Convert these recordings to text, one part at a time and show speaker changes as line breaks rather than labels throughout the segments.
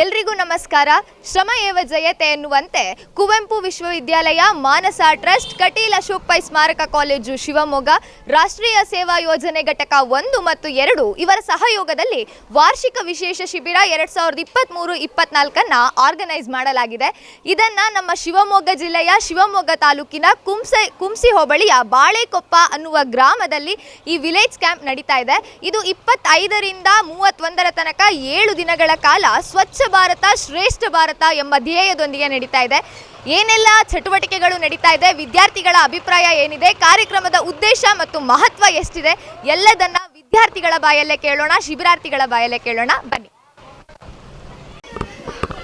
ಎಲ್ರಿಗೂ ನಮಸ್ಕಾರ. ಶ್ರಮ ಏವ ಜಯತೆ ಎನ್ನುವಂತೆ ಕುವೆಂಪು ವಿಶ್ವವಿದ್ಯಾಲಯ, ಮಾನಸ ಟ್ರಸ್ಟ್, ಕಟೀಲ್ ಅಶೋಕ್ ಪೈ ಸ್ಮಾರಕ ಕಾಲೇಜು, ಶಿವಮೊಗ್ಗ, ರಾಷ್ಟ್ರೀಯ ಸೇವಾ ಯೋಜನೆ ಘಟಕ ಒಂದು ಮತ್ತು ಎರಡು ಇವರ ಸಹಯೋಗದಲ್ಲಿ ವಾರ್ಷಿಕ ವಿಶೇಷ ಶಿಬಿರ ಎರಡ್ ಸಾವಿರದ ಇಪ್ಪತ್ತ್ಮೂರು ಇಪ್ಪತ್ನಾಲ್ಕನ್ನ ಆರ್ಗನೈಸ್ ಮಾಡಲಾಗಿದೆ. ಇದನ್ನ ನಮ್ಮ ಶಿವಮೊಗ್ಗ ಜಿಲ್ಲೆಯ ಶಿವಮೊಗ್ಗ ತಾಲೂಕಿನ ಕುಂಸೆ, ಕುಂಸಿ ಹೋಬಳಿಯ ಬಾಳೆಕೊಪ್ಪ ಅನ್ನುವ ಗ್ರಾಮದಲ್ಲಿ ಈ ವಿಲೇಜ್ ಕ್ಯಾಂಪ್ ನಡೀತಾ ಇದೆ. ಇದು ಇಪ್ಪತ್ತೈದರಿಂದ ಮೂವತ್ತೊಂದರ ತನಕ ಏಳು ದಿನಗಳ ಕಾಲ ಸ್ವಚ್ಛ ಭಾರತ, ಶ್ರೇಷ್ಠ ಭಾರತ ಎಂಬ ಧ್ಯೇಯದೊಂದಿಗೆ ನಡೀತಾ ಇದೆ. ಏನೆಲ್ಲ ಚಟುವಟಿಕೆಗಳು ನಡೀತಾ ಇದೆ, ವಿದ್ಯಾರ್ಥಿಗಳ ಅಭಿಪ್ರಾಯ ಏನಿದೆ, ಕಾರ್ಯಕ್ರಮದ ಉದ್ದೇಶ ಮತ್ತು ಮಹತ್ವ ಎಷ್ಟಿದೆ, ಎಲ್ಲದನ್ನ ವಿದ್ಯಾರ್ಥಿಗಳ ಬಾಯಲ್ಲೇ ಕೇಳೋಣ, ಶಿಬಿರಾರ್ಥಿಗಳ ಬಾಯಲ್ಲೇ ಕೇಳೋಣ. ಬನ್ನಿ.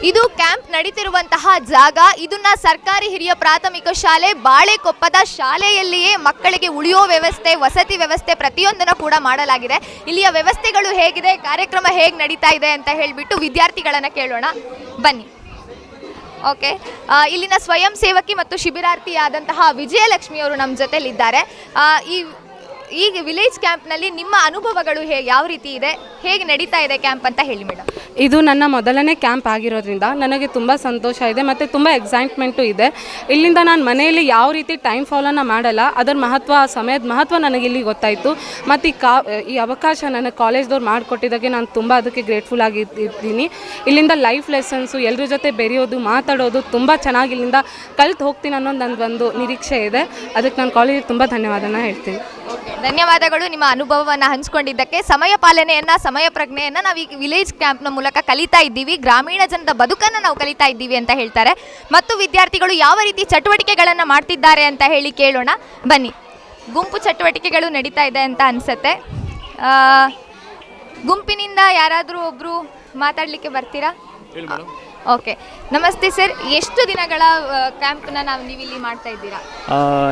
ಇದು ಕ್ಯಾಂಪ್ ನಡೀತಿರುವಂತಹ ಜಾಗ. ಇದನ್ನ ಸರ್ಕಾರಿ ಹಿರಿಯ ಪ್ರಾಥಮಿಕ ಶಾಲೆ ಬಾಳೆಕೊಪ್ಪದ ಶಾಲೆಯಲ್ಲಿಯೇ ಮಕ್ಕಳಿಗೆ ಉಳಿಯೋ ವ್ಯವಸ್ಥೆ ವಸತಿ ವ್ಯವಸ್ಥೆ ಪ್ರತಿಯೊಂದನ್ನು ಕೂಡ ಮಾಡಲಾಗಿದೆ. ಇಲ್ಲಿಯ ವ್ಯವಸ್ಥೆಗಳು ಹೇಗಿದೆ ಕಾರ್ಯಕ್ರಮ ಹೇಗೆ ನಡೀತಾ ಇದೆ ಅಂತ ಹೇಳಿಬಿಟ್ಟು ವಿದ್ಯಾರ್ಥಿಗಳನ್ನು ಕೇಳೋಣ. ಬನ್ನಿ. ಓಕೆ ಇಲ್ಲಿನ ಸ್ವಯಂ ಸೇವಕಿ ಮತ್ತು ಶಿಬಿರಾರ್ಥಿಯಾದಂತಹ ವಿಜಯಲಕ್ಷ್ಮಿ ಅವರು ನಮ್ಮ ಜೊತೆಲಿದ್ದಾರೆ. ಆ, ಈಗ ವಿಲೇಜ್ ಕ್ಯಾಂಪ್ನಲ್ಲಿ ನಿಮ್ಮ ಅನುಭವಗಳು ಹೇಗೆ ಯಾವ ರೀತಿ ಇದೆ? ಹೇಗೆ ನಡೀತಾ ಇದೆ ಕ್ಯಾಂಪ್ ಅಂತ ಹೇಳಿ ಮೇಡಮ್
ಇದು ನನ್ನ ಮೊದಲನೇ ಕ್ಯಾಂಪ್ ಆಗಿರೋದ್ರಿಂದ ನನಗೆ ತುಂಬ ಸಂತೋಷ ಇದೆ ಮತ್ತು ತುಂಬ ಎಕ್ಸೈಟ್ಮೆಂಟು ಇದೆ. ಇಲ್ಲಿಂದ ನಾನು ಮನೆಯಲ್ಲಿ ಯಾವ ರೀತಿ ಟೈಮ್ ಫಾಲೋನ ಮಾಡಲ್ಲ, ಅದರ ಮಹತ್ವ ಆ ಸಮಯದ ಮಹತ್ವ ನನಗೆ ಇಲ್ಲಿ ಗೊತ್ತಾಯಿತು. ಮತ್ತು ಈ ಕಾ, ಈ ಅವಕಾಶ ನನಗೆ ಕಾಲೇಜ್ದವ್ರು ಮಾಡಿಕೊಟ್ಟಿದ್ದಕ್ಕೆ ನಾನು ತುಂಬ ಅದಕ್ಕೆ ಗ್ರೇಟ್ಫುಲ್ ಆಗಿ ಇದ್ದೀನಿ. ಇಲ್ಲಿಂದ ಲೈಫ್ ಲೆಸನ್ಸು ಎಲ್ಲರ ಜೊತೆ ಬೆರೆಯೋದು, ಮಾತಾಡೋದು ತುಂಬ ಚೆನ್ನಾಗಿ ಇಲ್ಲಿಂದ ಕಲ್ತು ಹೋಗ್ತೀನಿ ಅನ್ನೋದು ನನ್ನದೊಂದು ನಿರೀಕ್ಷೆ ಇದೆ. ಅದಕ್ಕೆ ನಾನು ಕಾಲೇಜಿಗೆ ತುಂಬ ಧನ್ಯವಾದನ ಹೇಳ್ತೀನಿ.
ಧನ್ಯವಾದಗಳು ನಿಮ್ಮ ಅನುಭವವನ್ನು ಹಂಚಿಕೊಂಡಿದ್ದಕ್ಕೆ. ಸಮಯ ಪಾಲನೆಯನ್ನು, ಸಮಯ ಪ್ರಜ್ಞೆಯನ್ನು ನಾವು ಈ ವಿಲೇಜ್ ಕ್ಯಾಂಪ್ನ ಮೂಲಕ ಕಲಿತಾ ಇದ್ದೀವಿ. ಗ್ರಾಮೀಣ ಜನದ ಬದುಕನ್ನು ನಾವು ಕಲಿತಾ ಇದ್ದೀವಿ ಅಂತ ಹೇಳ್ತಾರೆ. ಮತ್ತು ವಿದ್ಯಾರ್ಥಿಗಳು ಯಾವ ರೀತಿ ಚಟುವಟಿಕೆಗಳನ್ನು ಮಾಡ್ತಿದ್ದಾರೆ ಅಂತ ಹೇಳಿ ಕೇಳೋಣ. ಬನ್ನಿ. ಗುಂಪು ಚಟುವಟಿಕೆಗಳು ನಡೀತಾ ಇದೆ ಅಂತ ಅನಿಸುತ್ತೆ. ಗುಂಪಿನಿಂದ ಯಾರಾದರೂ ಒಬ್ಬರು ಮಾತಾಡಲಿಕ್ಕೆ ಬರ್ತೀರಾ? ಓಕೆ. ನಮಸ್ತೆ ಸರ್, ಎಷ್ಟು ದಿನಗಳ ಕ್ಯಾಂಪ್ನ ನಾವು ನೀವು ಇಲ್ಲಿ ಮಾಡ್ತಾ ಇದ್ದೀರಾ?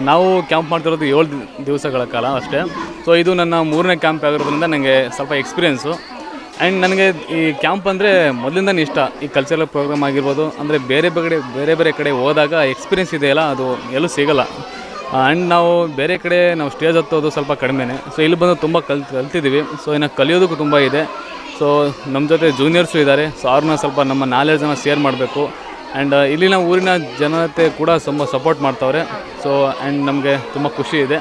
ನಾವು ಕ್ಯಾಂಪ್ ಮಾಡ್ತಿರೋದು ಏಳು ದಿವಸಗಳ ಕಾಲ ಅಷ್ಟೇ. ಸೊ ಇದು ನನ್ನ ಮೂರನೇ ಕ್ಯಾಂಪ್ ಆಗಿರೋದ್ರಿಂದ ನನಗೆ ಸ್ವಲ್ಪ ಎಕ್ಸ್ಪೀರಿಯೆನ್ಸು ಆ್ಯಂಡ್ ನನಗೆ ಈ ಕ್ಯಾಂಪ್ ಅಂದರೆ ಮೊದಲಿಂದನೇ ಇಷ್ಟ. ಈ ಕಲ್ಚರಲ್ ಪ್ರೋಗ್ರಾಮ್ ಆಗಿರ್ಬೋದು, ಅಂದರೆ ಬೇರೆ ಬೇರೆ ಬೇರೆ ಬೇರೆ ಕಡೆ ಹೋದಾಗ ಎಕ್ಸ್ಪೀರಿಯೆನ್ಸ್ ಇದೆಯಲ್ಲ, ಅದು ಎಲ್ಲೂ ಸಿಗಲ್ಲ. ಆ್ಯಂಡ್ ನಾವು ಬೇರೆ ಕಡೆ, ನಾವು ಸ್ಟೇಜ್ ಹತ್ತೋದು ಸ್ವಲ್ಪ ಕಡಿಮೆನೇ. ಸೊ ಇಲ್ಲಿ ಬಂದು ತುಂಬ ಕಲ್ ಕಲ್ತಿದ್ದೀವಿ ಸೊ ಇನ್ನು ಕಲಿಯೋದಕ್ಕೂ ತುಂಬ ಇದೆ. ಸೊ ನಮ್ಮ ಜೊತೆ ಜೂನಿಯರ್ಸು ಇದ್ದಾರೆ ಸೊ ಅವ್ರನ್ನ ಸ್ವಲ್ಪ ನಮ್ಮ ನಾಲೆಡ್ಜನ್ನು ಶೇರ್ ಮಾಡಬೇಕು. ಆ್ಯಂಡ್ ಇಲ್ಲಿನ ಊರಿನ ಜನತೆ ಕೂಡ ತುಂಬ ಸಪೋರ್ಟ್ ಮಾಡ್ತವ್ರೆ. ಸೊ ಆ್ಯಂಡ್ ನಮಗೆ ತುಂಬ ಖುಷಿ ಇದೆ.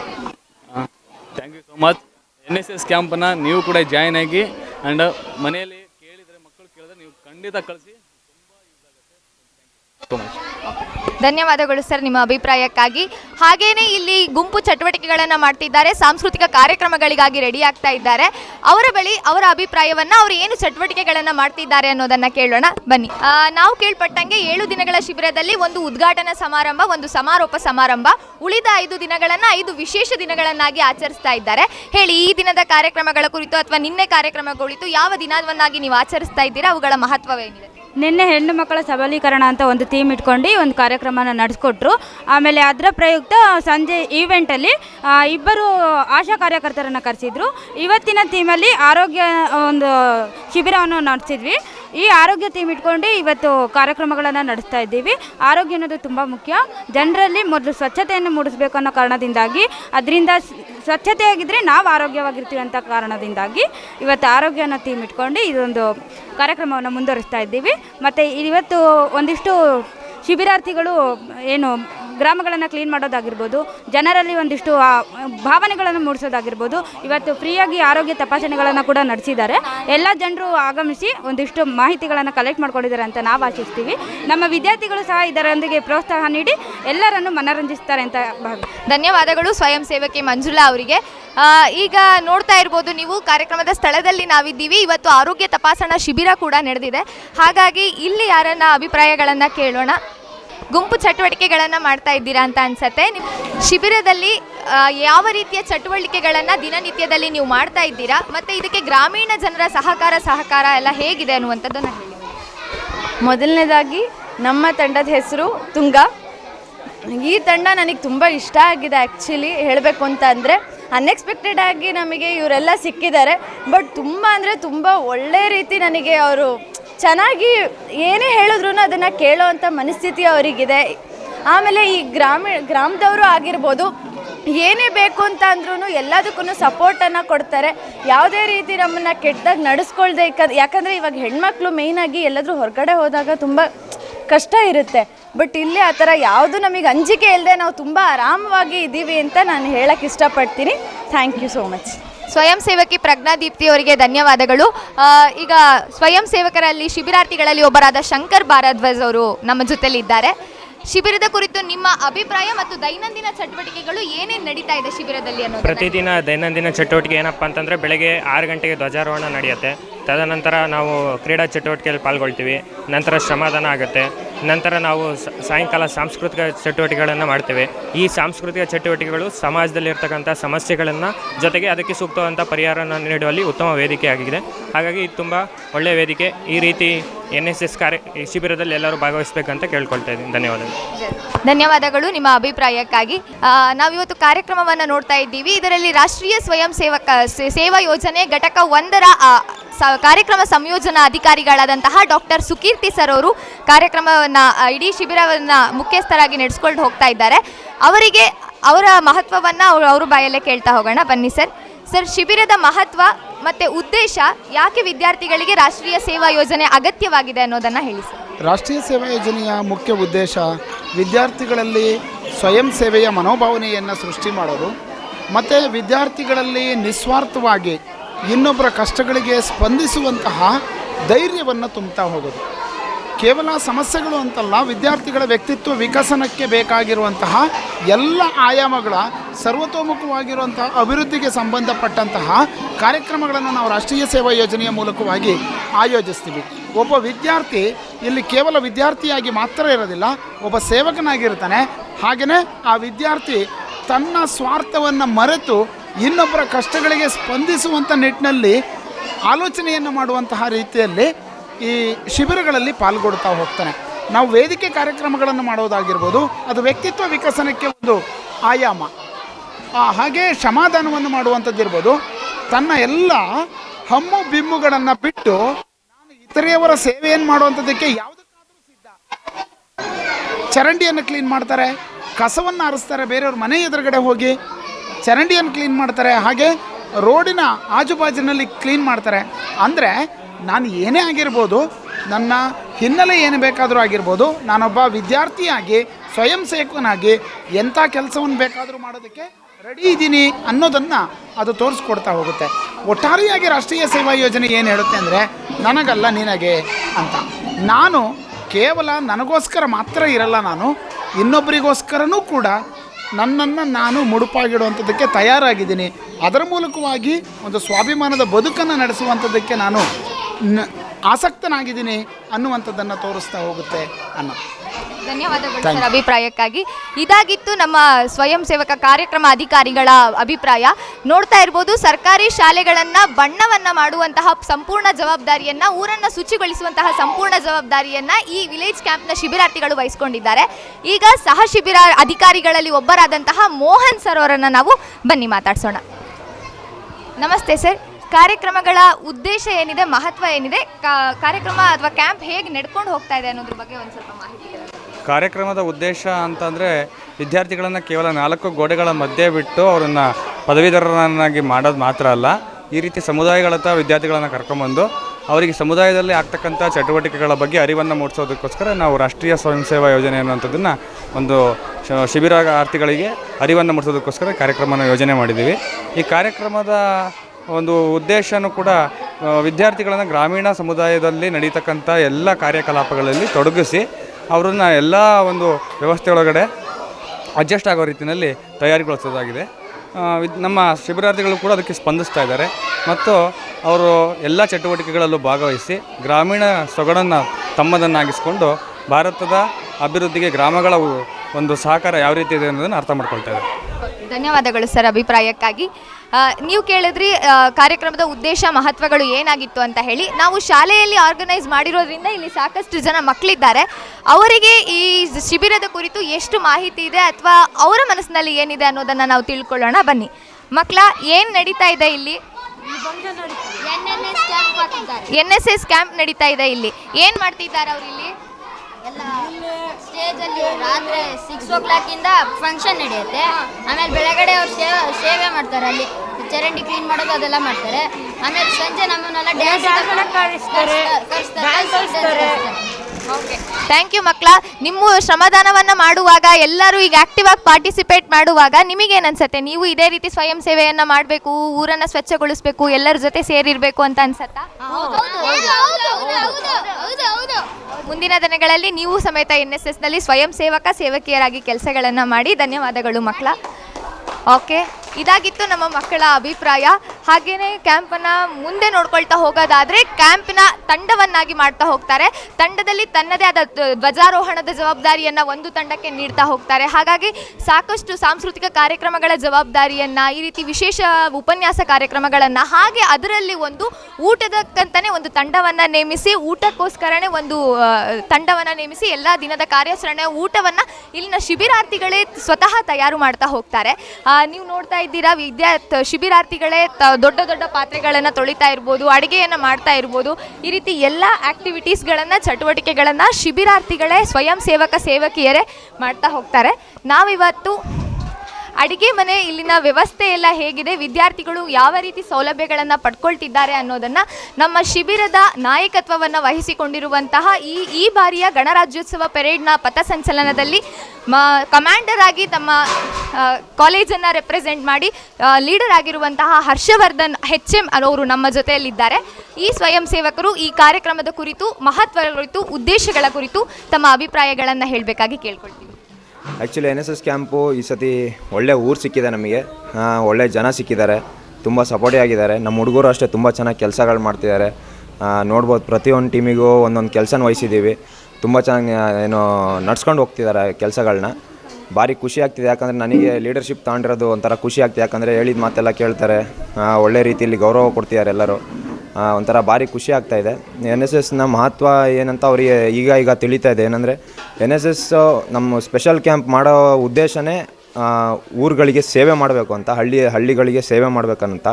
Thank you so much N S S ಕ್ಯಾಂಪನ್ನು ನೀವು ಕೂಡ ಜಾಯ್ನ್ ಆಗಿ ಆ್ಯಂಡ್ ಮನೆಯಲ್ಲಿ ಕೇಳಿದರೆ ಮಕ್ಕಳು ಕೇಳಿದ್ರೆ ನೀವು ಖಂಡಿತ ಕಳಿಸಿ.
ಧನ್ಯವಾದಗಳು ಸರ್ ನಿಮ್ಮ ಅಭಿಪ್ರಾಯಕ್ಕಾಗಿ. ಹಾಗೇನೇ ಇಲ್ಲಿ ಗುಂಪು ಚಟುವಟಿಕೆಗಳನ್ನು ಮಾಡ್ತಿದ್ದಾರೆ, ಸಾಂಸ್ಕೃತಿಕ ಕಾರ್ಯಕ್ರಮಗಳಿಗಾಗಿ ರೆಡಿ ಆಗ್ತಾ ಇದ್ದಾರೆ. ಅವರ ಬಳಿ ಅವರ ಅಭಿಪ್ರಾಯವನ್ನ ಅವರು ಏನು ಚಟುವಟಿಕೆಗಳನ್ನು ಮಾಡ್ತಿದ್ದಾರೆ ಅನ್ನೋದನ್ನ ಕೇಳೋಣ. ಬನ್ನಿ. ನಾವು ಕೇಳ್ಪಟ್ಟಂಗೆ ಏಳು ದಿನಗಳ ಶಿಬಿರದಲ್ಲಿ ಒಂದು ಉದ್ಘಾಟನಾ ಸಮಾರಂಭ, ಒಂದು ಸಮಾರೋಪ ಸಮಾರಂಭ. ಉಳಿದ ಐದು ದಿನಗಳನ್ನ ಐದು ವಿಶೇಷ ದಿನಗಳನ್ನಾಗಿ ಆಚರಿಸ್ತಾ ಇದ್ದಾರೆ. ಹೇಳಿ, ಈ ದಿನದ ಕಾರ್ಯಕ್ರಮಗಳ ಕುರಿತು ಅಥವಾ ನಿನ್ನೆ ಕಾರ್ಯಕ್ರಮ ಕುರಿತು ಯಾವ ದಿನವನ್ನಾಗಿ ನೀವು ಆಚರಿಸ್ತಾ ಇದ್ದೀರಾ, ಅವುಗಳ ಮಹತ್ವವೇನಿದೆ?
ನಿನ್ನೆ ಹೆಣ್ಣು ಮಕ್ಕಳ ಸಬಲೀಕರಣ ಅಂತ ಒಂದು ಥೀಮ್ ಇಟ್ಕೊಂಡು ಒಂದು ಕಾರ್ಯಕ್ರಮನ ನಡೆಸ್ಕೊಟ್ರು. ಆಮೇಲೆ ಅದರ ಪ್ರಯುಕ್ತ ಸಂಜೆ ಈವೆಂಟಲ್ಲಿ ಇಬ್ಬರು ಆಶಾ ಕಾರ್ಯಕರ್ತರನ್ನು ಕರೆಸಿದ್ರು. ಇವತ್ತಿನ ಥೀಮಲ್ಲಿ ಆರೋಗ್ಯ ಒಂದು ಶಿಬಿರವನ್ನು ನಡೆಸಿದ್ವಿ. ಈ ಆರೋಗ್ಯ ಥೀಮ್ ಇಟ್ಕೊಂಡು ಇವತ್ತು ಕಾರ್ಯಕ್ರಮಗಳನ್ನು ನಡೆಸ್ತಾ ಇದ್ದೀವಿ. ಆರೋಗ್ಯ ಅನ್ನೋದು ತುಂಬ ಮುಖ್ಯ. ಜನರಲ್ಲಿ ಮೊದಲು ಸ್ವಚ್ಛತೆಯನ್ನು ಮೂಡಿಸಬೇಕು ಅನ್ನೋ ಕಾರಣದಿಂದಾಗಿ, ಅದರಿಂದ ಸ್ವಚ್ಛತೆಯಾಗಿದ್ದರೆ ನಾವು ಆರೋಗ್ಯವಾಗಿರ್ತೀವಿ ಅಂತ ಕಾರಣದಿಂದಾಗಿ ಇವತ್ತು ಆರೋಗ್ಯನ ಥೀಮ್ ಇಟ್ಕೊಂಡು ಇದೊಂದು ಕಾರ್ಯಕ್ರಮವನ್ನು ಮುಂದುವರಿಸ್ತಾ ಇದ್ದೀವಿ. ಮತ್ತು ಇವತ್ತು ಒಂದಿಷ್ಟು ಶಿಬಿರಾರ್ಥಿಗಳು ಏನು ಗ್ರಾಮಗಳನ್ನು ಕ್ಲೀನ್ ಮಾಡೋದಾಗಿರ್ಬೋದು, ಜನರಲ್ಲಿ ಒಂದಿಷ್ಟು ಭಾವನೆಗಳನ್ನು ಮೂಡಿಸೋದಾಗಿರ್ಬೋದು, ಇವತ್ತು ಫ್ರೀಯಾಗಿ ಆರೋಗ್ಯ ತಪಾಸಣೆಗಳನ್ನು ಕೂಡ ನಡೆಸಿದ್ದಾರೆ. ಎಲ್ಲ ಜನರು ಆಗಮಿಸಿ ಒಂದಿಷ್ಟು ಮಾಹಿತಿಗಳನ್ನು ಕಲೆಕ್ಟ್ ಮಾಡ್ಕೊಂಡಿದ್ದಾರೆ ಅಂತ ನಾವು ಆಶಿಸ್ತೀವಿ. ನಮ್ಮ ವಿದ್ಯಾರ್ಥಿಗಳು ಸಹ ಇದರೊಂದಿಗೆ ಪ್ರೋತ್ಸಾಹ ನೀಡಿ ಎಲ್ಲರನ್ನು ಮನರಂಜಿಸ್ತಾರೆ ಅಂತ
ಧನ್ಯವಾದಗಳು ಸ್ವಯಂ ಸೇವಕಿ ಮಂಜುಳಾ ಅವರಿಗೆ. ಈಗ ನೋಡ್ತಾ ಇರ್ಬೋದು ನೀವು, ಕಾರ್ಯಕ್ರಮದ ಸ್ಥಳದಲ್ಲಿ ನಾವಿದ್ದೀವಿ. ಇವತ್ತು ಆರೋಗ್ಯ ತಪಾಸಣಾ ಶಿಬಿರ ಕೂಡ ನಡೆದಿದೆ. ಹಾಗಾಗಿ ಇಲ್ಲಿ ಯಾರನ್ನ ಅಭಿಪ್ರಾಯಗಳನ್ನು ಕೇಳೋಣ. ಗುಂಪು ಚಟುವಟಿಕೆಗಳನ್ನು ಮಾಡ್ತಾ ಇದ್ದೀರಾ ಅಂತ ಅನ್ಸತ್ತೆ. ಶಿಬಿರದಲ್ಲಿ ಯಾವ ರೀತಿಯ ಚಟುವಟಿಕೆಗಳನ್ನು ದಿನನಿತ್ಯದಲ್ಲಿ ನೀವು ಮಾಡ್ತಾ ಇದ್ದೀರಾ? ಮತ್ತು ಇದಕ್ಕೆ ಗ್ರಾಮೀಣ ಜನರ ಸಹಕಾರ ಸಹಕಾರ ಎಲ್ಲ ಹೇಗಿದೆ ಅನ್ನುವಂಥದ್ದನ್ನು ಹೇಳಿ.
ಮೊದಲನೇದಾಗಿ, ನಮ್ಮ ತಂಡದ ಹೆಸರು ತುಂಗ. ಈ ತಂಡ ನನಗೆ ತುಂಬ ಇಷ್ಟ ಆಗಿದೆ ಆ್ಯಕ್ಚುಲಿ ಹೇಳಬೇಕು ಅಂತ ಅಂದರೆ ಅನ್ಎಕ್ಸ್ಪೆಕ್ಟೆಡ್ ಆಗಿ ನಮಗೆ ಇವರೆಲ್ಲ ಸಿಕ್ಕಿದ್ದಾರೆ. ಬಟ್ ತುಂಬ ಅಂದರೆ ತುಂಬ ಒಳ್ಳೆ ರೀತಿ ನನಗೆ ಅವರು ಚೆನ್ನಾಗಿ ಏನೇ ಹೇಳಿದ್ರು ಅದನ್ನು ಕೇಳೋ ಅಂಥ ಮನಸ್ಥಿತಿ ಅವರಿಗಿದೆ. ಆಮೇಲೆ ಈ ಗ್ರಾಮೀಣ ಗ್ರಾಮದವರು ಆಗಿರ್ಬೋದು, ಏನೇ ಬೇಕು ಅಂತ ಅಂದ್ರೂ ಎಲ್ಲದಕ್ಕೂ ಸಪೋರ್ಟನ್ನು ಕೊಡ್ತಾರೆ. ಯಾವುದೇ ರೀತಿ ನಮ್ಮನ್ನು ಕೆಟ್ಟದಾಗ ನಡೆಸ್ಕೊಳ್ದೆ ಯಾಕಂದರೆ ಇವಾಗ ಹೆಣ್ಮಕ್ಳು ಮೇಯ್ನಾಗಿ ಎಲ್ಲಾದರೂ ಹೊರಗಡೆ ಹೋದಾಗ ತುಂಬ ಕಷ್ಟ ಇರುತ್ತೆ. ಬಟ್ ಇಲ್ಲಿ ಆ ಥರ ಯಾವುದು ನಮಗೆ ಅಂಜಿಕೆ ಇಲ್ಲದೆ ನಾವು ತುಂಬ ಆರಾಮವಾಗಿ ಇದ್ದೀವಿ ಅಂತ ನಾನು ಹೇಳಕ್ಕೆ ಇಷ್ಟಪಡ್ತೀನಿ. ಥ್ಯಾಂಕ್ ಯು ಸೋ ಮಚ್
ಸ್ವಯಂ ಸೇವಕಿ ಪ್ರಜ್ಞಾದೀಪ್ತಿ ಅವರಿಗೆ ಧನ್ಯವಾದಗಳು. ಈಗ ಸ್ವಯಂ ಸೇವಕರಲ್ಲಿ ಶಿಬಿರಾರ್ಥಿಗಳಲ್ಲಿ ಒಬ್ಬರಾದ ಶಂಕರ್ ಭಾರದ್ವಾಜ್ ಅವರು ನಮ್ಮ ಜೊತೆಲಿ ಇದ್ದಾರೆ ಶಿಬಿರದ ಕುರಿತು ನಿಮ್ಮ ಅಭಿಪ್ರಾಯ ಮತ್ತು ದೈನಂದಿನ ಚಟುವಟಿಕೆಗಳು ಏನೇನು ನಡೀತಾ ಇದೆ ಶಿಬಿರದಲ್ಲಿ ಅನ್ನೋದು
ಪ್ರತಿದಿನ ದೈನಂದಿನ ಚಟುವಟಿಕೆ ಏನಪ್ಪ ಅಂತಂದರೆ ಬೆಳಗ್ಗೆ ಆರು ಗಂಟೆಗೆ ಧ್ವಜಾರೋಹಣ ನಡೆಯುತ್ತೆ. ತದನಂತರ ನಾವು ಕ್ರೀಡಾ ಚಟುವಟಿಕೆಯಲ್ಲಿ ಪಾಲ್ಗೊಳ್ತೀವಿ. ನಂತರ ಶ್ರಮದಾನ ಆಗುತ್ತೆ. ನಂತರ ನಾವು ಸಾಯಂಕಾಲ ಸಾಂಸ್ಕೃತಿಕ ಚಟುವಟಿಕೆಗಳನ್ನು ಮಾಡ್ತೇವೆ. ಈ ಸಾಂಸ್ಕೃತಿಕ ಚಟುವಟಿಕೆಗಳು ಸಮಾಜದಲ್ಲಿರ್ತಕ್ಕಂಥ ಸಮಸ್ಯೆಗಳನ್ನು ಜೊತೆಗೆ ಅದಕ್ಕೆ ಸೂಕ್ತವಾದಂಥ ಪರಿಹಾರವನ್ನು ನೀಡುವಲ್ಲಿ ಉತ್ತಮ ವೇದಿಕೆ ಆಗಿದೆ. ಹಾಗಾಗಿ ಇದು ತುಂಬ ಒಳ್ಳೆಯ ವೇದಿಕೆ. ಈ ರೀತಿ ಎನ್ ಎಸ್ ಎಸ್ ಕಾರ್ಯ ಶಿಬಿರದಲ್ಲಿ ಎಲ್ಲರೂ ಭಾಗವಹಿಸಬೇಕಂತ ಕೇಳ್ಕೊಳ್ತಾ ಇದ್ದೀನಿ. ಧನ್ಯವಾದಗಳು.
ಧನ್ಯವಾದಗಳು ನಿಮ್ಮ ಅಭಿಪ್ರಾಯಕ್ಕಾಗಿ. ನಾವಿವತ್ತು ಕಾರ್ಯಕ್ರಮವನ್ನು ನೋಡ್ತಾ ಇದ್ದೀವಿ. ಇದರಲ್ಲಿ ರಾಷ್ಟ್ರೀಯ ಸ್ವಯಂ ಸೇವಕ ಸೇವಾ ಯೋಜನೆ ಘಟಕ ಒಂದರ ಕಾರ್ಯಕ್ರಮ ಸಂಯೋಜನಾ ಅಧಿಕಾರಿಗಳಾದಂತಹ ಡಾಕ್ಟರ್ ಸುಕೀರ್ತಿ ಸರ್ ಅವರು ಕಾರ್ಯಕ್ರಮವನ್ನು ಇಡೀ ಶಿಬಿರವನ್ನು ಮುಖ್ಯಸ್ಥರಾಗಿ ನಡೆಸ್ಕೊಂಡು ಹೋಗ್ತಾ ಇದ್ದಾರೆ. ಅವರಿಗೆ ಅವರ ಮಹತ್ವವನ್ನು ಅವರು ಅವ್ರ ಬಾಯಲ್ಲೇ ಕೇಳ್ತಾ ಹೋಗೋಣ. ಬನ್ನಿ ಸರ್. ಸರ್, ಶಿಬಿರದ ಮಹತ್ವ ಮತ್ತು ಉದ್ದೇಶ ಯಾಕೆ ವಿದ್ಯಾರ್ಥಿಗಳಿಗೆ ರಾಷ್ಟ್ರೀಯ ಸೇವಾ ಯೋಜನೆ ಅಗತ್ಯವಾಗಿದೆ ಅನ್ನೋದನ್ನು ಹೇಳಿ ಸರ್.
ರಾಷ್ಟ್ರೀಯ ಸೇವಾ ಯೋಜನೆಯ ಮುಖ್ಯ ಉದ್ದೇಶ ವಿದ್ಯಾರ್ಥಿಗಳಲ್ಲಿ ಸ್ವಯಂ ಸೇವೆಯ ಮನೋಭಾವನೆಯನ್ನು ಸೃಷ್ಟಿ ಮಾಡೋದು, ಮತ್ತು ವಿದ್ಯಾರ್ಥಿಗಳಲ್ಲಿ ನಿಸ್ವಾರ್ಥವಾಗಿ ಇನ್ನೊಬ್ಬರ ಕಷ್ಟಗಳಿಗೆ ಸ್ಪಂದಿಸುವಂತಹ ಧೈರ್ಯವನ್ನು ತುಂಬ್ತಾ ಹೋಗೋದು. ಕೇವಲ ಸಮಸ್ಯೆಗಳು ಅಂತಲ್ಲ, ವಿದ್ಯಾರ್ಥಿಗಳ ವ್ಯಕ್ತಿತ್ವ ವಿಕಸನಕ್ಕೆ ಬೇಕಾಗಿರುವಂತಹ ಎಲ್ಲ ಆಯಾಮಗಳ ಸರ್ವತೋಮುಖವಾಗಿರುವಂತಹ ಅಭಿವೃದ್ಧಿಗೆ ಸಂಬಂಧಪಟ್ಟಂತಹ ಕಾರ್ಯಕ್ರಮಗಳನ್ನು ನಾವು ರಾಷ್ಟ್ರೀಯ ಸೇವಾ ಯೋಜನೆಯ ಮೂಲಕವಾಗಿ ಆಯೋಜಿಸ್ತೀವಿ. ಒಬ್ಬ ವಿದ್ಯಾರ್ಥಿ ಇಲ್ಲಿ ಕೇವಲ ವಿದ್ಯಾರ್ಥಿಯಾಗಿ ಮಾತ್ರ ಇರೋದಿಲ್ಲ, ಒಬ್ಬ ಸೇವಕನಾಗಿರ್ತಾನೆ. ಹಾಗೆಯೇ ಆ ವಿದ್ಯಾರ್ಥಿ ತನ್ನ ಸ್ವಾರ್ಥವನ್ನು ಮರೆತು ಇನ್ನೊಬ್ಬರ ಕಷ್ಟಗಳಿಗೆ ಸ್ಪಂದಿಸುವಂಥ ನಿಟ್ಟಿನಲ್ಲಿ ಆಲೋಚನೆಯನ್ನು ಮಾಡುವಂತಹ ರೀತಿಯಲ್ಲಿ ಈ ಶಿಬಿರಗಳಲ್ಲಿ ಪಾಲ್ಗೊಳ್ತಾ ಹೋಗ್ತಾನೆ. ನಾವು ವೇದಿಕೆ ಕಾರ್ಯಕ್ರಮಗಳನ್ನು ಮಾಡೋದಾಗಿರ್ಬೋದು, ಅದು ವ್ಯಕ್ತಿತ್ವ ವಿಕಸನಕ್ಕೆ ಒಂದು ಆಯಾಮ. ಹಾಗೆ ಕ್ಷಮಾದಾನವನ್ನು ಮಾಡುವಂಥದ್ದಿರ್ಬೋದು. ತನ್ನ ಎಲ್ಲ ಹಮ್ಮು ಬಿಮ್ಮುಗಳನ್ನು ಬಿಟ್ಟು ನಾನು ಇತರೆಯವರ ಸೇವೆಯನ್ನು ಮಾಡುವಂಥದ್ದಕ್ಕೆ ಯಾವುದಕ್ಕಾದರೂ ಸಿದ್ಧ. ಚರಂಡಿಯನ್ನು ಕ್ಲೀನ್ ಮಾಡ್ತಾರೆ, ಕಸವನ್ನು ಆರಿಸ್ತಾರೆ, ಬೇರೆಯವ್ರ ಮನೆ ಎದುರುಗಡೆ ಹೋಗಿ ಚರಂಡಿಯನ್ನು ಕ್ಲೀನ್ ಮಾಡ್ತಾರೆ, ಹಾಗೆ ರೋಡಿನ ಆಜುಬಾಜಿನಲ್ಲಿ ಕ್ಲೀನ್ ಮಾಡ್ತಾರೆ. ಅಂದರೆ ನಾನು ಏನೇ ಆಗಿರ್ಬೋದು, ನನ್ನ ಹಿನ್ನೆಲೆ ಏನು ಬೇಕಾದರೂ ಆಗಿರ್ಬೋದು, ನಾನೊಬ್ಬ ವಿದ್ಯಾರ್ಥಿಯಾಗಿ, ಸ್ವಯಂ ಸೇವಕನಾಗಿ ಎಂಥ ಕೆಲಸವನ್ನು ಬೇಕಾದರೂ ಮಾಡೋದಕ್ಕೆ ರೆಡಿ ಇದ್ದೀನಿ ಅನ್ನೋದನ್ನು ಅದು ತೋರಿಸ್ಕೊಡ್ತಾ ಹೋಗುತ್ತೆ. ಒಟ್ಟಾರೆಯಾಗಿ ರಾಷ್ಟ್ರೀಯ ಸೇವಾ ಯೋಜನೆ ಏನು ಹೇಳುತ್ತೆ ಅಂದರೆ, ನನಗಲ್ಲ, ನಿನಗೆ ಅಂತ. ನಾನು ಕೇವಲ ನನಗೋಸ್ಕರ ಮಾತ್ರ ಇರಲ್ಲ ನಾನು ಇನ್ನೊಬ್ಬರಿಗೋಸ್ಕರನೂ ಕೂಡ ನನ್ನನ್ನು ನಾನು ಮುಡುಪಾಗಿಡುವಂಥದ್ದಕ್ಕೆ ತಯಾರಾಗಿದ್ದೀನಿ. ಅದರ ಮೂಲಕವಾಗಿ ಒಂದು ಸ್ವಾಭಿಮಾನದ ಬದುಕನ್ನು ನಡೆಸುವಂಥದ್ದಕ್ಕೆ ನಾನು ಆಸಕ್ತನಾಗಿದ್ದೀನಿ ಅನ್ನುವಂಥದ್ದನ್ನು ತೋರಿಸ್ತಾ ಹೋಗುತ್ತೆ ಅನ್ನೋ
ಧನ್ಯವಾದಗಳು ಸರ್ ಅಭಿಪ್ರಾಯಕ್ಕಾಗಿ. ಇದಾಗಿತ್ತು ನಮ್ಮ ಸ್ವಯಂ ಸೇವಕ ಕಾರ್ಯಕ್ರಮ ಅಧಿಕಾರಿಗಳ ಅಭಿಪ್ರಾಯ. ನೋಡ್ತಾ ಇರ್ಬೋದು ಸರ್ಕಾರಿ ಶಾಲೆಗಳನ್ನ ಬಣ್ಣವನ್ನ ಮಾಡುವಂತಹ ಸಂಪೂರ್ಣ ಜವಾಬ್ದಾರಿಯನ್ನ ಊರನ್ನ ಶುಚಿಗೊಳಿಸುವಂತಹ ಸಂಪೂರ್ಣ ಜವಾಬ್ದಾರಿಯನ್ನ ಈ ವಿಲೇಜ್ ಕ್ಯಾಂಪ್ನ ಶಿಬಿರಾರ್ಥಿಗಳು ವಹಿಸಿಕೊಂಡಿದ್ದಾರೆ. ಈಗ ಸಹ ಶಿಬಿರ ಅಧಿಕಾರಿಗಳಲ್ಲಿ ಒಬ್ಬರಾದಂತಹ ಮೋಹನ್ ಸರ್ ಅವರನ್ನು ನಾವು ಬನ್ನಿ ಮಾತಾಡ್ಸೋಣ. ನಮಸ್ತೆ ಸರ್. ಕಾರ್ಯಕ್ರಮಗಳ ಉದ್ದೇಶ ಏನಿದೆ ಮಹತ್ವ ಏನಿದೆ? ಕಾರ್ಯಕ್ರಮ ಅಥವಾ ಕ್ಯಾಂಪ್ ಹೇಗೆ ನಡ್ಕೊಂಡು ಹೋಗ್ತಾ ಇದೆ ಅನ್ನೋದ್ರ ಬಗ್ಗೆ ಒಂದು ಸ್ವಲ್ಪ ಮಾಹಿತಿ.
ಕಾರ್ಯಕ್ರಮದ ಉದ್ದೇಶ ಅಂತಂದರೆ ವಿದ್ಯಾರ್ಥಿಗಳನ್ನು ಕೇವಲ ನಾಲ್ಕು ಗೋಡೆಗಳ ಮಧ್ಯೆ ಬಿಟ್ಟು ಅವರನ್ನು ಪದವೀಧರರನ್ನಾಗಿ ಮಾಡೋದು ಮಾತ್ರ ಅಲ್ಲ. ಈ ರೀತಿ ಸಮುದಾಯಗಳತ್ತ ವಿದ್ಯಾರ್ಥಿಗಳನ್ನು ಕರ್ಕೊಂಬಂದು ಅವರಿಗೆ ಸಮುದಾಯದಲ್ಲಿ ಆಗ್ತಕ್ಕಂಥ ಚಟುವಟಿಕೆಗಳ ಬಗ್ಗೆ ಅರಿವನ್ನು ಮೂಡಿಸೋದಕ್ಕೋಸ್ಕರ ನಾವು ರಾಷ್ಟ್ರೀಯ ಸ್ವಯಂ ಸೇವಾ ಯೋಜನೆ ಅನ್ನುವಂಥದ್ದನ್ನು ಒಂದು ಶಿಬಿರಾರ್ಥಿಗಳಿಗೆ ಅರಿವನ್ನು ಮೂಡಿಸೋದಕ್ಕೋಸ್ಕರ ಕಾರ್ಯಕ್ರಮನ ಯೋಜನೆ ಮಾಡಿದ್ದೀವಿ. ಈ ಕಾರ್ಯಕ್ರಮದ ಒಂದು ಉದ್ದೇಶನೂ ಕೂಡ ವಿದ್ಯಾರ್ಥಿಗಳನ್ನು ಗ್ರಾಮೀಣ ಸಮುದಾಯದಲ್ಲಿ ನಡೀತಕ್ಕಂಥ ಎಲ್ಲ ಕಾರ್ಯಕಲಾಪಗಳಲ್ಲಿ ತೊಡಗಿಸಿ ಅವರನ್ನ ಎಲ್ಲ ಒಂದು ವ್ಯವಸ್ಥೆ ಒಳಗಡೆ ಅಡ್ಜಸ್ಟ್ ಆಗೋ ರೀತಿಯಲ್ಲಿ ತಯಾರಿಗೊಳಿಸೋದಾಗಿದೆ. ನಮ್ಮ ಶಿಬಿರಾರ್ಥಿಗಳು ಕೂಡ ಅದಕ್ಕೆ ಸ್ಪಂದಿಸ್ತಾ ಇದ್ದಾರೆ. ಮತ್ತು ಅವರು ಎಲ್ಲ ಚಟುವಟಿಕೆಗಳಲ್ಲೂ ಭಾಗವಹಿಸಿ ಗ್ರಾಮೀಣ ಸೊಗಡನ್ನು ತಮ್ಮದನ್ನಾಗಿಸಿಕೊಂಡು ಭಾರತದ ಅಭಿವೃದ್ಧಿಗೆ ಗ್ರಾಮಗಳ ಒಂದು ಸಹಕಾರ ಯಾವ ರೀತಿ ಇದೆ ಅನ್ನೋದನ್ನು ಅರ್ಥ ಮಾಡ್ಕೊಳ್ತಾ ಇದ್ದಾರೆ.
ಧನ್ಯವಾದಗಳು ಸರ್ ಅಭಿಪ್ರಾಯಕ್ಕಾಗಿ. ನೀವು ಕೇಳಿದ್ರಿ ಕಾರ್ಯಕ್ರಮದ ಉದ್ದೇಶ ಮಹತ್ವಗಳು ಏನಾಗಿತ್ತು ಅಂತ ಹೇಳಿ. ನಾವು ಶಾಲೆಯಲ್ಲಿ ಆರ್ಗನೈಸ್ ಮಾಡಿರೋದ್ರಿಂದ ಇಲ್ಲಿ ಸಾಕಷ್ಟು ಜನ ಮಕ್ಕಳಿದ್ದಾರೆ ಅವರಿಗೆ ಈ ಶಿಬಿರದ ಕುರಿತು ಎಷ್ಟು ಮಾಹಿತಿ ಇದೆ ಅಥವಾ ಅವರ ಮನಸ್ಸಿನಲ್ಲಿ ಏನಿದೆ ಅನ್ನೋದನ್ನು ನಾವು ತಿಳ್ಕೊಳ್ಳೋಣ. ಬನ್ನಿ. ಮಕ್ಕಳ ಏನು ನಡೀತಾ ಇದೆ ಇಲ್ಲಿ? ಎನ್ ಎಸ್ ಎಸ್ ಕ್ಯಾಂಪ್ ನಡೀತಾ ಇದೆ ಇಲ್ಲಿ. ಏನು ಮಾಡ್ತಿದ್ದಾರೆ ಅವ್ರು ಇಲ್ಲಿ
ಸ್ಟೇಜಲ್ಲಿ ರಾತ್ರಿ ಸಿಕ್ಸ್ ಓ ಕ್ಲಾಕಿಂದ ಫಂಕ್ಷನ್ ನಡೆಯುತ್ತೆ. ಆಮೇಲೆ ಬೆಳಗಡೆ ಅವ್ರು ಸೇವೆ ಸೇವೆ ಮಾಡ್ತಾರೆ ಅಲ್ಲಿ. ಚರಂಡಿ ಕ್ಲೀನ್ ಮಾಡೋದು ಅದೆಲ್ಲ ಮಾಡ್ತಾರೆ. ಆಮೇಲೆ ಸಂಜೆ ನಮ್ಮನ್ನೆಲ್ಲ ಡ್ಯಾನ್ಸ್ ಕರೆಸ್ತಾರೆ.
ಥ್ಯಾಂಕ್ ಯು ಮಕ್ಕಳ. ನಿಮ್ಮ ಶ್ರಮದಾನವನ್ನು ಮಾಡುವಾಗ ಎಲ್ಲರೂ ಈಗ ಆಕ್ಟಿವ್ ಆಗಿ ಪಾರ್ಟಿಸಿಪೇಟ್ ಮಾಡುವಾಗ ನಿಮಗೇನು ಅನ್ಸುತ್ತೆ ನೀವು ಇದೇ ರೀತಿ ಸ್ವಯಂ ಸೇವೆಯನ್ನು ಮಾಡಬೇಕು ಊರನ್ನು ಸ್ವಚ್ಛಗೊಳಿಸಬೇಕು ಎಲ್ಲರ ಜೊತೆ ಸೇರಿರಬೇಕು ಅಂತ ಅನ್ಸತ್ತಾ? ಮುಂದಿನ ದಿನಗಳಲ್ಲಿ ನೀವು ಸಮೇತ ಎನ್ ಎಸ್ ಎಸ್ನಲ್ಲಿ ಸ್ವಯಂ ಸೇವಕ ಸೇವಕಿಯರಾಗಿ ಕೆಲಸಗಳನ್ನು ಮಾಡಿ ಧನ್ಯವಾದಗಳು ಮಕ್ಕಳ. ಓಕೆ ಇದಾಗಿತ್ತು ನಮ್ಮ ಮಕ್ಕಳ ಅಭಿಪ್ರಾಯ. ಹಾಗೆಯೇ ಕ್ಯಾಂಪನ್ನು ಮುಂದೆ ನೋಡ್ಕೊಳ್ತಾ ಹೋಗೋದಾದರೆ ಕ್ಯಾಂಪಿನ ತಂಡವನ್ನಾಗಿ ಮಾಡ್ತಾ ಹೋಗ್ತಾರೆ. ತಂಡದಲ್ಲಿ ತನ್ನದೇ ಆದ ಧ್ವ- ಧ್ವಜಾರೋಹಣದ ಜವಾಬ್ದಾರಿಯನ್ನು ಒಂದು ತಂಡಕ್ಕೆ ನೀಡ್ತಾ ಹೋಗ್ತಾರೆ. ಹಾಗಾಗಿ ಸಾಕಷ್ಟು ಸಾಂಸ್ಕೃತಿಕ ಕಾರ್ಯಕ್ರಮಗಳ ಜವಾಬ್ದಾರಿಯನ್ನು, ಈ ರೀತಿ ವಿಶೇಷ ಉಪನ್ಯಾಸ ಕಾರ್ಯಕ್ರಮಗಳನ್ನು, ಹಾಗೆ ಅದರಲ್ಲಿ ಒಂದು ಊಟದಕ್ಕಂತಲೇ ಒಂದು ತಂಡವನ್ನು ನೇಮಿಸಿ, ಊಟಕ್ಕೋಸ್ಕರನೇ ಒಂದು ತಂಡವನ್ನು ನೇಮಿಸಿ ಎಲ್ಲ ದಿನದ ಕಾರ್ಯಾಚರಣೆ ಊಟವನ್ನು ಇಲ್ಲಿನ ಶಿಬಿರಾರ್ಥಿಗಳೇ ಸ್ವತಃ ತಯಾರು ಮಾಡ್ತಾ ಹೋಗ್ತಾರೆ. ನೀವು ನೋಡ್ತಾ ಇದ್ದೀರಾ? ವಿದ್ಯಾ ಶಿಬಿರಾರ್ಥಿಗಳೇ ದೊಡ್ಡ ದೊಡ್ಡ ಪಾತ್ರೆಗಳನ್ನು ತೊಳಿತಾ ಇರ್ಬೋದು, ಅಡುಗೆಯನ್ನು ಮಾಡ್ತಾ ಇರ್ಬೋದು, ಈ ರೀತಿ ಎಲ್ಲ ಆ್ಯಕ್ಟಿವಿಟೀಸ್ಗಳನ್ನು ಚಟುವಟಿಕೆಗಳನ್ನು ಶಿಬಿರಾರ್ಥಿಗಳೇ ಸ್ವಯಂ ಸೇವಕ, ಸೇವಕಿಯರೇ ಮಾಡ್ತಾ ಹೋಗ್ತಾರೆ. ನಾವಿವತ್ತು ಅಡಿಗೆ ಮನೆ ಇಲ್ಲಿನ ವ್ಯವಸ್ಥೆ ಎಲ್ಲ ಹೇಗಿದೆ? ವಿದ್ಯಾರ್ಥಿಗಳು ಯಾವ ರೀತಿ ಸೌಲಭ್ಯಗಳನ್ನು ಪಡ್ಕೊಳ್ತಿದ್ದಾರೆ ಅನ್ನೋದನ್ನು ನಮ್ಮ ಶಿಬಿರದ ನಾಯಕತ್ವವನ್ನು ವಹಿಸಿಕೊಂಡಿರುವಂತಹ ಈ ಈ ಬಾರಿಯ ಗಣರಾಜ್ಯೋತ್ಸವ ಪೆರೇಡ್ನ ಪಥಸಂಚಲನದಲ್ಲಿ ಮ, ಕಮಾಂಡರ್ ಆಗಿ ತಮ್ಮ ಕಾಲೇಜನ್ನು ರೆಪ್ರೆಸೆಂಟ್ ಮಾಡಿ ಲೀಡರ್ ಆಗಿರುವಂತಹ ಹರ್ಷವರ್ಧನ್ ಹೆಚ್ ಎಂ ಅವರು ನಮ್ಮ ಜೊತೆಯಲ್ಲಿದ್ದಾರೆ. ಈ ಸ್ವಯಂ ಸೇವಕರು ಈ ಕಾರ್ಯಕ್ರಮದ ಕುರಿತು ಮಹತ್ವದ ಕುರಿತು, ಉದ್ದೇಶಗಳ ಕುರಿತು ತಮ್ಮ ಅಭಿಪ್ರಾಯಗಳನ್ನು ಹೇಳಬೇಕಾಗಿ ಕೇಳ್ಕೊಳ್ತೀವಿ
actually N S S camp ಈ ಸತಿ ಒಳ್ಳೆ ಊರು ಸಿಕ್ಕಿದೆ ನಮಗೆ. ಒಳ್ಳೆ ಜನ ಸಿಕ್ಕಿದ್ದಾರೆ. ತುಂಬ ಸಪೋರ್ಟಿವ್ ಆಗಿದ್ದಾರೆ. ನಮ್ಮ ಹುಡುಗರು ಅಷ್ಟೇ ತುಂಬ ಚೆನ್ನಾಗಿ ಕೆಲಸಗಳು ಮಾಡ್ತಿದ್ದಾರೆ. ನೋಡ್ಬೋದು ಪ್ರತಿಯೊಂದು ಟೀಮಿಗೂ ಒಂದೊಂದು ಕೆಲಸನ ವಹಿಸಿದ್ದೀವಿ. ತುಂಬ ಚೆನ್ನಾಗಿ ಏನು ನಡ್ಸ್ಕೊಂಡು ಹೋಗ್ತಿದ್ದಾರೆ ಕೆಲಸಗಳನ್ನ ಭಾರಿ ಖುಷಿ ಆಗ್ತಿದೆ. ಯಾಕಂದರೆ ನನಗೆ ಲೀಡರ್ಶಿಪ್ ತಗೊಂಡಿರೋದು ಒಂಥರ ಖುಷಿ ಆಗ್ತಿದೆ. ಯಾಕಂದರೆ ಹೇಳಿದ ಮಾತೆಲ್ಲ ಕೇಳ್ತಾರೆ. ಒಳ್ಳೆ ರೀತಿಯಲ್ಲಿ ಗೌರವ ಕೊಡ್ತಿದ್ದಾರೆ ಎಲ್ಲರೂ. ಒಂಥರ ಭಾರಿ ಖುಷಿ ಆಗ್ತಾ ಇದೆ. ಎನ್ ಎಸ್ ಎಸ್ನ ಮಹತ್ವ ಏನಂತ ಅವರಿಗೆ ಈಗ ಈಗ ತಿಳಿತಾ ಇದೆ. ಏನಂದರೆ ಎನ್ ಎಸ್ ಎಸ್ ನಮ್ಮ ಸ್ಪೆಷಲ್ ಕ್ಯಾಂಪ್ ಮಾಡೋ ಉದ್ದೇಶನೇ ಊರುಗಳಿಗೆ ಸೇವೆ ಮಾಡಬೇಕು ಅಂತ, ಹಳ್ಳಿ, ಹಳ್ಳಿಗಳಿಗೆ ಸೇವೆ ಮಾಡಬೇಕಂತ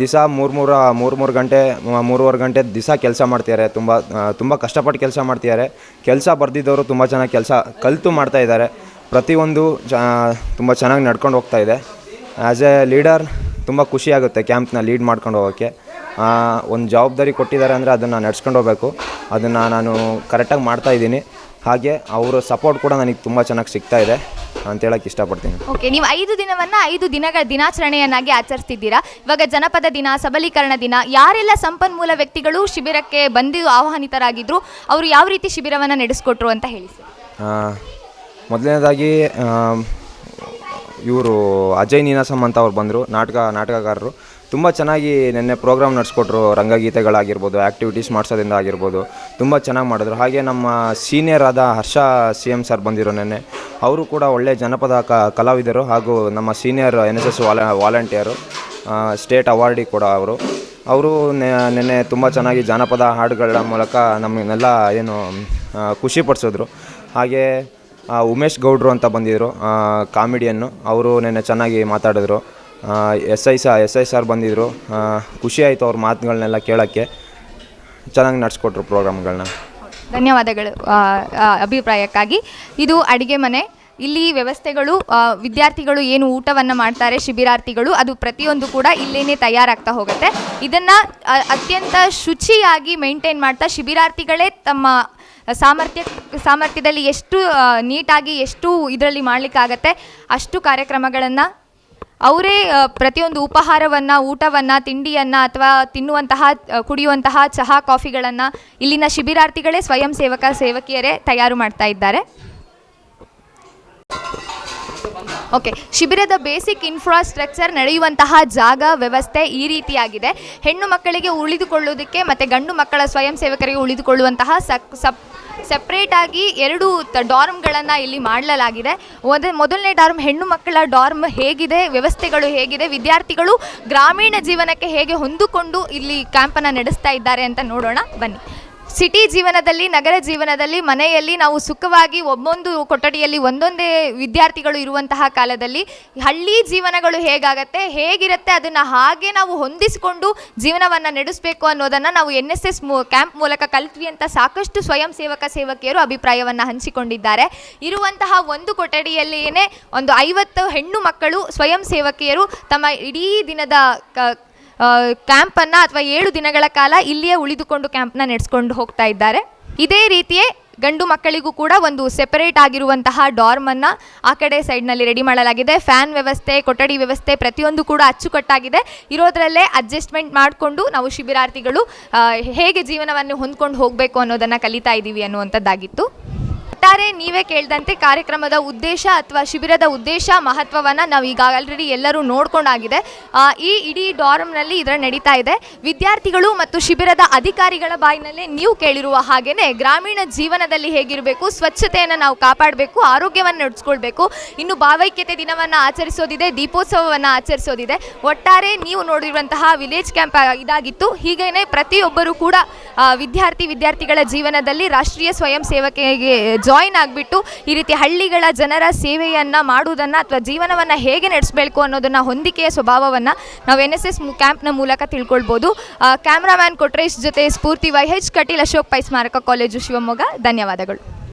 ದಿವಸ ಮೂರು ಮೂರು ಮೂರು ಮೂರು ಗಂಟೆ ಮೂರುವರೆ ಗಂಟೆ ದಿವಸ ಕೆಲಸ ಮಾಡ್ತಿದ್ದಾರೆ. ತುಂಬ ತುಂಬ ಕಷ್ಟಪಟ್ಟು ಕೆಲಸ ಮಾಡ್ತಿದ್ದಾರೆ. ಕೆಲಸ ಬರ್ದಿದ್ದವರು ತುಂಬ ಚೆನ್ನಾಗಿ ಕೆಲಸ ಕಲಿತು ಮಾಡ್ತಾ ಇದ್ದಾರೆ. ಪ್ರತಿಯೊಂದು ಜ ತುಂಬ ಚೆನ್ನಾಗಿ ನಡ್ಕೊಂಡು ಹೋಗ್ತಾ ಇದೆ. ಆ್ಯಸ್ ಎ ಲೀಡರ್ ತುಂಬ ಖುಷಿಯಾಗುತ್ತೆ ಕ್ಯಾಂಪ್ನ ಲೀಡ್ ಮಾಡ್ಕೊಂಡು ಹೋಗೋಕ್ಕೆ. ಒಂದು ಜವಾಬ್ದಾರಿ ಕೊಟ್ಟಿದ್ದಾರೆ ಅಂದರೆ ಅದನ್ನು ನಡ್ಸ್ಕೊಂಡು ಹೋಗ್ಬೇಕು. ಅದನ್ನು ನಾನು ಕರೆಕ್ಟಾಗಿ ಮಾಡ್ತಾ ಇದ್ದೀನಿ. ಹಾಗೆ ಅವರ ಸಪೋರ್ಟ್ ಕೂಡ ನನಗೆ ತುಂಬ ಚೆನ್ನಾಗಿ ಸಿಗ್ತಾ ಇದೆ ಅಂತ ಹೇಳಕ್ಕೆ ಇಷ್ಟಪಡ್ತೀನಿ.
ಓಕೆ ನೀವು ಐದು ದಿನವನ್ನ ಐದು ದಿನಗಳ ದಿನಾಚರಣೆಯನ್ನಾಗಿ ಆಚರಿಸ್ತಿದ್ದೀರಾ? ಇವಾಗ ಜನಪದ ದಿನ ಸಬಲೀಕರಣ ದಿನ ಯಾರೆಲ್ಲ ಸಂಪನ್ಮೂಲ ವ್ಯಕ್ತಿಗಳು ಶಿಬಿರಕ್ಕೆ ಬಂದು ಆಹ್ವಾನಿತರಾಗಿದ್ರು ಅವರು ಯಾವ ರೀತಿ ಶಿಬಿರವನ್ನು ನಡೆಸ್ಕೊಟ್ರು ಅಂತ ಹೇಳಿ
ಮೊದಲನೇದಾಗಿ ಇವರು ಅಜಯ್ ನೀನಾಸಮ್ ಅಂತ ಅವ್ರು ಬಂದರು ನಾಟಕ ನಾಟಕಗಾರರು. ತುಂಬ ಚೆನ್ನಾಗಿ ನಿನ್ನೆ ಪ್ರೋಗ್ರಾಮ್ ನಡೆಸ್ಕೊಟ್ರು, ರಂಗಗೀತೆಗಳಾಗಿರ್ಬೋದು ಆ್ಯಕ್ಟಿವಿಟೀಸ್ ಮಾಡಿಸೋದ್ರಿಂದ ಆಗಿರ್ಬೋದು, ತುಂಬ ಚೆನ್ನಾಗಿ ಮಾಡಿದ್ರು. ಹಾಗೆ ನಮ್ಮ ಸೀನಿಯರ್ ಆದ ಹರ್ಷ ಸಿ ಎಂ ಸರ್ ಬಂದಿರೋ ನೆನ್ನೆ, ಅವರು ಕೂಡ ಒಳ್ಳೆಯ ಜನಪದ ಕಲಾವಿದರು ಹಾಗೂ ನಮ್ಮ ಸೀನಿಯರ್ ಎನ್ ಎಸ್ ಎಸ್ ವಾಲ ವಾಲಂಟಿಯರು ಸ್ಟೇಟ್ ಅವಾರ್ಡಿ ಕೂಡ ಅವರು. ಅವರು ನಿನ್ನೆ ತುಂಬ ಚೆನ್ನಾಗಿ ಜಾನಪದ ಹಾಡುಗಳ ಮೂಲಕ ನಮ್ಮನ್ನೆಲ್ಲ ಏನು ಖುಷಿ ಖುಷಿಪಡಿಸಿದ್ರು ಹಾಗೆ ಉಮೇಶ್ ಗೌಡ್ರು ಅಂತ ಬಂದಿದ್ದರು ಕಾಮಿಡಿಯನ್ನು. ಅವರು ನೆನ್ನೆ ಚೆನ್ನಾಗಿ ಮಾತಾಡಿದ್ರು. S I saw S I sir ಬಂದಿದ್ದರು ಖುಷಿ ಆಯಿತು ಅವ್ರ ಮಾತುಗಳನ್ನೆಲ್ಲ ಕೇಳೋಕ್ಕೆ. ಚೆನ್ನಾಗಿ ನಡೆಸ್ಕೊಟ್ರು ಪ್ರೋಗ್ರಾಮ್ಗಳನ್ನ
ಧನ್ಯವಾದಗಳು. ಅಭಿಪ್ರಾಯಕ್ಕಾಗಿ. ಇದು ಅಡುಗೆ ಮನೆ. ಇಲ್ಲಿ ವ್ಯವಸ್ಥೆಗಳು ವಿದ್ಯಾರ್ಥಿಗಳು ಏನು ಊಟವನ್ನು ಮಾಡ್ತಾರೆ, ಶಿಬಿರಾರ್ಥಿಗಳು, ಅದು ಪ್ರತಿಯೊಂದು ಕೂಡ ಇಲ್ಲೇನೆ ತಯಾರಾಗ್ತಾ ಹೋಗುತ್ತೆ. ಇದನ್ನು ಅತ್ಯಂತ ಶುಚಿಯಾಗಿ ಮೇಂಟೈನ್ ಮಾಡ್ತಾ ಶಿಬಿರಾರ್ಥಿಗಳೇ ತಮ್ಮ ಸಾಮರ್ಥ್ಯ, ಸಾಮರ್ಥ್ಯದಲ್ಲಿ ಎಷ್ಟು ನೀಟಾಗಿ ಎಷ್ಟು ಇದರಲ್ಲಿ ಮಾಡಲಿಕ್ಕಾಗತ್ತೆ, ಅಷ್ಟು ಕಾರ್ಯಕ್ರಮಗಳನ್ನು ಅವರೇ ಪ್ರತಿಯೊಂದು ಉಪಹಾರವನ್ನು, ಊಟವನ್ನು, ತಿಂಡಿಯನ್ನು ಅಥವಾ ತಿನ್ನುವಂತಹ ಕುಡಿಯುವಂತಹ ಚಹಾ, ಕಾಫಿಗಳನ್ನು ಇಲ್ಲಿನ ಶಿಬಿರಾರ್ಥಿಗಳೇ ಸ್ವಯಂ ಸೇವಕ, ಸೇವಕಿಯರೇ ತಯಾರು ಮಾಡ್ತಾ ಇದ್ದಾರೆ. ಓಕೆ, ಶಿಬಿರದ ಬೇಸಿಕ್ ಇನ್ಫ್ರಾಸ್ಟ್ರಕ್ಚರ್ ನಡೆಯುವಂತಹ ಜಾಗ, ವ್ಯವಸ್ಥೆ ಈ ರೀತಿಯಾಗಿದೆ. ಹೆಣ್ಣು ಮಕ್ಕಳಿಗೆ ಉಳಿದುಕೊಳ್ಳುವುದಕ್ಕೆ ಮತ್ತು ಗಂಡು ಮಕ್ಕಳ ಸ್ವಯಂ ಸೇವಕರಿಗೆ ಉಳಿದುಕೊಳ್ಳುವಂತಹ ಸಕ್, ಸಪ್ ಸಪ್ರೇಟ್ ಆಗಿ ಎರಡು ಡಾರ್ಮ್ಗಳನ್ನು ಇಲ್ಲಿ ಮಾಡಲಾಗಿದೆ ಮೊದ ಮೊದಲನೇ ಡಾರ್ಮ್ ಹೆಣ್ಣು ಮಕ್ಕಳ ಡಾರ್ಮ್ ಹೇಗಿದೆ, ವ್ಯವಸ್ಥೆಗಳು ಹೇಗಿದೆ, ವಿದ್ಯಾರ್ಥಿಗಳು ಗ್ರಾಮೀಣ ಜೀವನಕ್ಕೆ ಹೇಗೆ ಹೊಂದಿಕೊಂಡು ಇಲ್ಲಿ ಕ್ಯಾಂಪನ್ನು ನಡೆಸ್ತಾ ಇದ್ದಾರೆ ಅಂತ ನೋಡೋಣ. ಬನ್ನಿ. ಸಿಟಿ ಜೀವನದಲ್ಲಿ, ನಗರ ಜೀವನದಲ್ಲಿ, ಮನೆಯಲ್ಲಿ ನಾವು ಸುಖವಾಗಿ ಒಬ್ಬೊಂದು ಕೊಠಡಿಯಲ್ಲಿ ಒಂದೊಂದೇ ವಿದ್ಯಾರ್ಥಿಗಳು ಇರುವಂತಹ ಕಾಲದಲ್ಲಿ ಹಳ್ಳಿ ಜೀವನಗಳು ಹೇಗಾಗತ್ತೆ, ಹೇಗಿರುತ್ತೆ ಅದನ್ನು ಹಾಗೆ ನಾವು ಹೊಂದಿಸಿಕೊಂಡು ಜೀವನವನ್ನು ನಡೆಸಬೇಕು ಅನ್ನೋದನ್ನು ನಾವು ಎನ್ ಎಸ್ ಎಸ್ ಕ್ಯಾಂಪ್ ಮೂಲಕ ಕಲಿತ್ವಿ ಅಂತ ಸಾಕಷ್ಟು ಸ್ವಯಂ ಸೇವಕ ಸೇವಕಿಯರು ಅಭಿಪ್ರಾಯವನ್ನು ಹಂಚಿಕೊಂಡಿದ್ದಾರೆ. ಇರುವಂತಹ ಒಂದು ಕೊಠಡಿಯಲ್ಲಿಯೇ ಒಂದು ಐವತ್ತು ಹೆಣ್ಣು ಮಕ್ಕಳು ಸ್ವಯಂ ಸೇವಕಿಯರು ತಮ್ಮ ಇಡೀ ದಿನದ ಕ್ಯಾಂಪನ್ನು ಅಥವಾ ಏಳು ದಿನಗಳ ಕಾಲ ಇಲ್ಲಿಯೇ ಉಳಿದುಕೊಂಡು ಕ್ಯಾಂಪ್ನ ನಡೆಸ್ಕೊಂಡು ಹೋಗ್ತಾ ಇದ್ದಾರೆ. ಇದೇ ರೀತಿಯೇ ಗಂಡು ಮಕ್ಕಳಿಗೂ ಕೂಡ ಒಂದು ಸೆಪರೇಟ್ ಆಗಿರುವಂತಹ ಡಾರ್ಮನ್ನು ಆ ಕಡೆ ಸೈಡ್ನಲ್ಲಿ ರೆಡಿ ಮಾಡಲಾಗಿದೆ. ಫ್ಯಾನ್ ವ್ಯವಸ್ಥೆ, ಕೊಠಡಿ ವ್ಯವಸ್ಥೆ ಪ್ರತಿಯೊಂದು ಕೂಡ ಅಚ್ಚುಕಟ್ಟಾಗಿದೆ. ಇರೋದರಲ್ಲೇ ಅಡ್ಜಸ್ಟ್ಮೆಂಟ್ ಮಾಡಿಕೊಂಡು ನಾವು ಶಿಬಿರಾರ್ಥಿಗಳು ಹೇಗೆ ಜೀವನವನ್ನು ಹೊಂದ್ಕೊಂಡು ಹೋಗಬೇಕು ಅನ್ನೋದನ್ನು ಕಲಿತಾ ಇದ್ದೀವಿ ಅನ್ನುವಂಥದ್ದಾಗಿತ್ತು. ಒಟ್ಟಾರೆ ನೀವೇ ಕೇಳಿದಂತೆ ಕಾರ್ಯಕ್ರಮದ ಉದ್ದೇಶ ಅಥವಾ ಶಿಬಿರದ ಉದ್ದೇಶ, ಮಹತ್ವವನ್ನು ನಾವು ಈಗ ಆಲ್ರೆಡಿ ಎಲ್ಲರೂ ನೋಡ್ಕೊಂಡಾಗಿದೆ. ಈ ಇಡೀ ಡಾರಮ್ನಲ್ಲಿ ಇದರ ನಡೀತಾ ಇದೆ. ವಿದ್ಯಾರ್ಥಿಗಳು ಮತ್ತು ಶಿಬಿರದ ಅಧಿಕಾರಿಗಳ ಬಾಯಿನಲ್ಲೇ ನೀವು ಕೇಳಿರುವ ಹಾಗೇನೆ ಗ್ರಾಮೀಣ ಜೀವನದಲ್ಲಿ ಹೇಗಿರಬೇಕು, ಸ್ವಚ್ಛತೆಯನ್ನು ನಾವು ಕಾಪಾಡಬೇಕು, ಆರೋಗ್ಯವನ್ನು ನಡೆಸ್ಕೊಳ್ಬೇಕು. ಇನ್ನು ಭಾವೈಕ್ಯತೆ ದಿನವನ್ನು ಆಚರಿಸೋದಿದೆ, ದೀಪೋತ್ಸವವನ್ನು ಆಚರಿಸೋದಿದೆ. ಒಟ್ಟಾರೆ ನೀವು ನೋಡಿರುವಂತಹ ವಿಲೇಜ್ ಕ್ಯಾಂಪ್ ಇದಾಗಿತ್ತು. ಹೀಗೇನೆ ಪ್ರತಿಯೊಬ್ಬರೂ ಕೂಡ ವಿದ್ಯಾರ್ಥಿ, ವಿದ್ಯಾರ್ಥಿಗಳ ಜೀವನದಲ್ಲಿ ರಾಷ್ಟ್ರೀಯ ಸ್ವಯಂ ಸೇವಕಿಗೆ ಜಾಯಿನ್ ಆಗಿಬಿಟ್ಟು ಈ ರೀತಿ ಹಳ್ಳಿಗಳ ಜನರ ಸೇವೆಯನ್ನು ಮಾಡುವುದನ್ನು ಅಥವಾ ಜೀವನವನ್ನು ಹೇಗೆ ನಡೆಸಬೇಕು ಅನ್ನೋದನ್ನು ಹೊಂದಿಕೆಯ ಸ್ವಭಾವವನ್ನು ನಾವು ಎನ್ ಎಸ್ ಎಸ್ ಕ್ಯಾಂಪ್ನ ಮೂಲಕ ತಿಳ್ಕೊಳ್ಬೋದು. ಕ್ಯಾಮ್ರಾಮ್ಯಾನ್ ಕೊಟ್ರೇಶ್ ಜೊತೆ Spoorthi Y H Kateel Ashok Pai Smaraka college Shivamogga. ಧನ್ಯವಾದಗಳು.